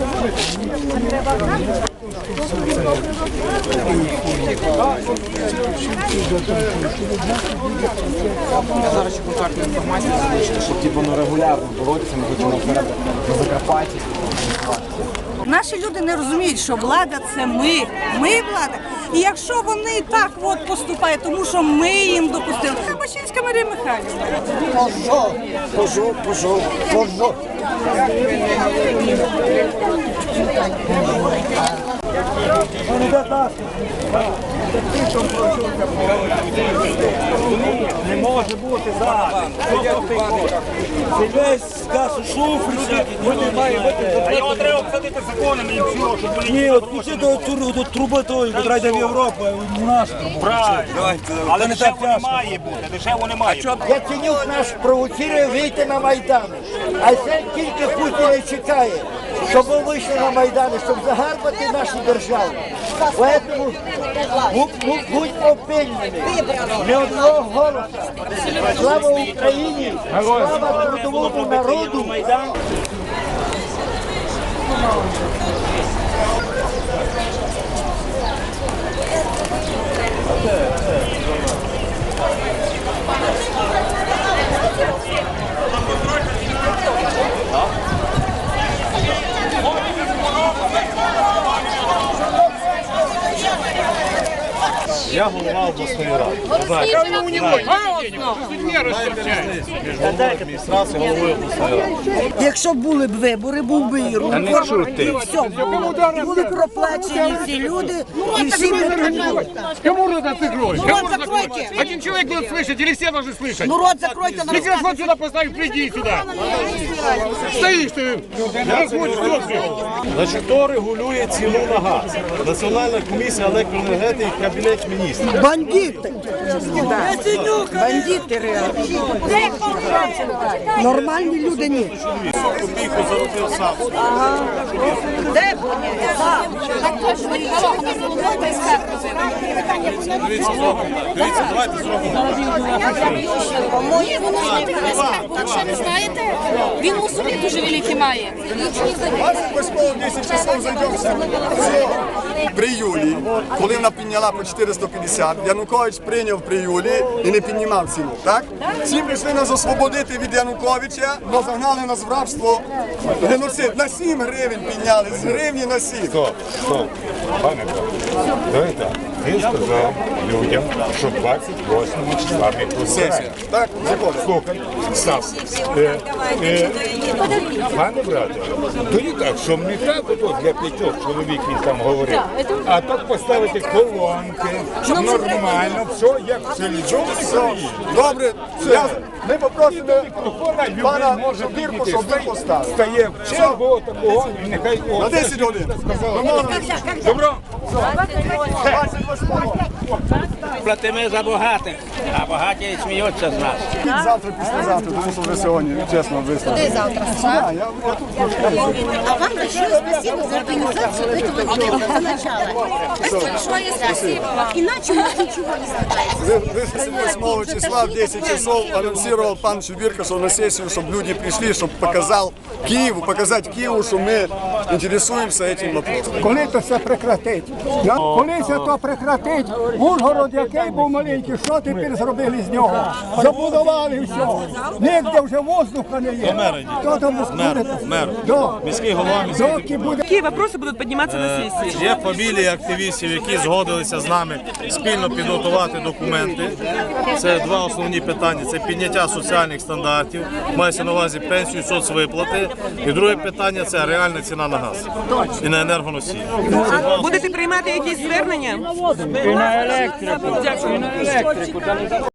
Я зараз ще контактну інформацію залишити, щоб типу, ну, регулярно боротися, ми хочемо вперед на Закарпатті. Наші люди не розуміють, що влада це ми. Ми влада. І якщо вони так от поступають, тому що ми їм допустили. Бачинська Марія Михайлівна. Пожо, пожо, пожо, пожо. Не може бути зараз. Це весь скажу, шуфрі, люди мають бути. А його треба обсадити законами і все, щоб вони Ні, от до, труби тої, яка йде в Європу, а в нашу трубу. правильно. Але не дешево так не тяжко. має бути, дешево не має бути. Яценюк наш провоцірує вийти на Майдан. А це тільки Путін і чекає, щоб ми вийшли на Майдан, щоб загарбати нашу державу. Поэтому бу- бу- будьмо пильними. Не одного голосу. Слава Україні! Слава трудовому народу! Я голова обласної ради. Знаєте, між головою адміністрації, головою обласної ради. Якщо були б вибори, був би і рух. І все було. Були проплачені всі люди, і всі би Кому рот закрой? Ну, рот закройте. Один человек будет слышать, или все должны слышать? Ну рот закройте на Микрофон сюда поставь, приди сюда. Стоишь ты. Разводишь воздух. Значить, хто регулює ціну на газ? Національна комісія електроенергетики, кабінет міністрів. Бандити. Бандити реально. Нормальні люди ні. Копійку заробив сам. Де Дивіться, зробимо. Дивіться, давайте зробимо. Так що не знаєте? Він у собі дуже великий має. Обов'язково 10 часов зайдемо при Юлі, коли вона підняла по 450, Янукович прийняв при Юлі і не піднімав ціну, так? Всі прийшли нас освободити від Януковича, але загнали нас в рабство геноцид. На 7 гривень підняли, з гривні на 7. Стоп, стоп. Пане Павло, давай. Він сказав людям, що 28 числа ми тут так? Слухай, Став, е, е, пане брате, тоді так, що не так ото для п'ятьох чоловік він там говорив, а так поставити колонки, нормально, все як в країні. Добре, я, ми попросимо Мікрофона пана любий може підійти, щоб ви поставили. Стає в чергу такого, і нехай... На 10 годин. Добро. Платимо за багатих, а багаті сміються з нас. Завтра, післязавтра, тому що вже сьогодні, чесно, висловлю Куди завтра? Я, я, я тут А вам большое спасибо за организацию этого дела, за начало. Большое спасибо вам. Иначе у нас ничего не случается. Вы 8 числа в 10 часов анонсировал пан Чубирка, что на сессию, чтобы люди пришли, чтобы показал Киеву, показать Киеву, что мы интересуемся этим вопросом. Коли то все прекратить? Коли це то прекратить? Ужгород, який був маленький, що тепер зробили з нього? Забудували все. Нігде вже воздуха не є. Хто там Мер, мер, міський голова, міський Доки буде Які вопроси будуть підніматися на сесії? Є фамілії активістів, які згодилися з нами спільно підготувати документи. Це два основні питання: це підняття соціальних стандартів, мається на увазі пенсію, соцвиплати. І друге питання це реальна ціна на газ і на енергоносії. Будете приймати якісь звернення? І на електрику. І на електрику.